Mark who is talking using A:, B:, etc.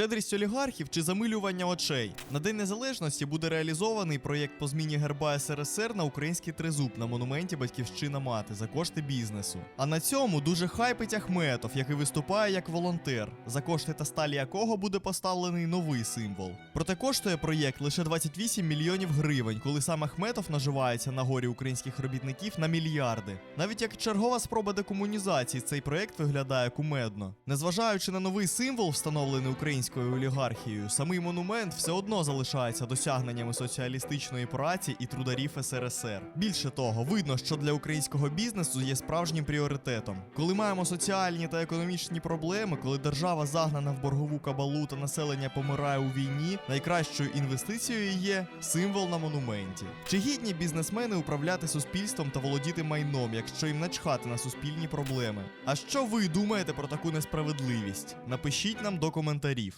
A: Щедрість олігархів чи замилювання очей. На День Незалежності буде реалізований проєкт по зміні герба СРСР на український тризуб на монументі Батьківщина мати за кошти бізнесу. А на цьому дуже хайпить Ахметов, який виступає як волонтер, за кошти та сталі якого буде поставлений новий символ. Проте коштує проєкт лише 28 мільйонів гривень, коли сам Ахметов наживається на горі українських робітників на мільярди. Навіть як чергова спроба декомунізації, цей проєкт виглядає кумедно. Незважаючи на новий символ, встановлений українською олігархією, самий монумент все одно залишається досягненнями соціалістичної праці і трударів СРСР. Більше того, видно, що для українського бізнесу є справжнім пріоритетом. Коли маємо соціальні та економічні проблеми, коли держава загнана в боргову кабалу та населення помирає у війні, найкращою інвестицією є символ на монументі. Чи гідні бізнесмени управляти суспільством та володіти майном, якщо їм начхати на суспільні проблеми? А що ви думаєте про таку несправедливість? Напишіть нам до коментарів.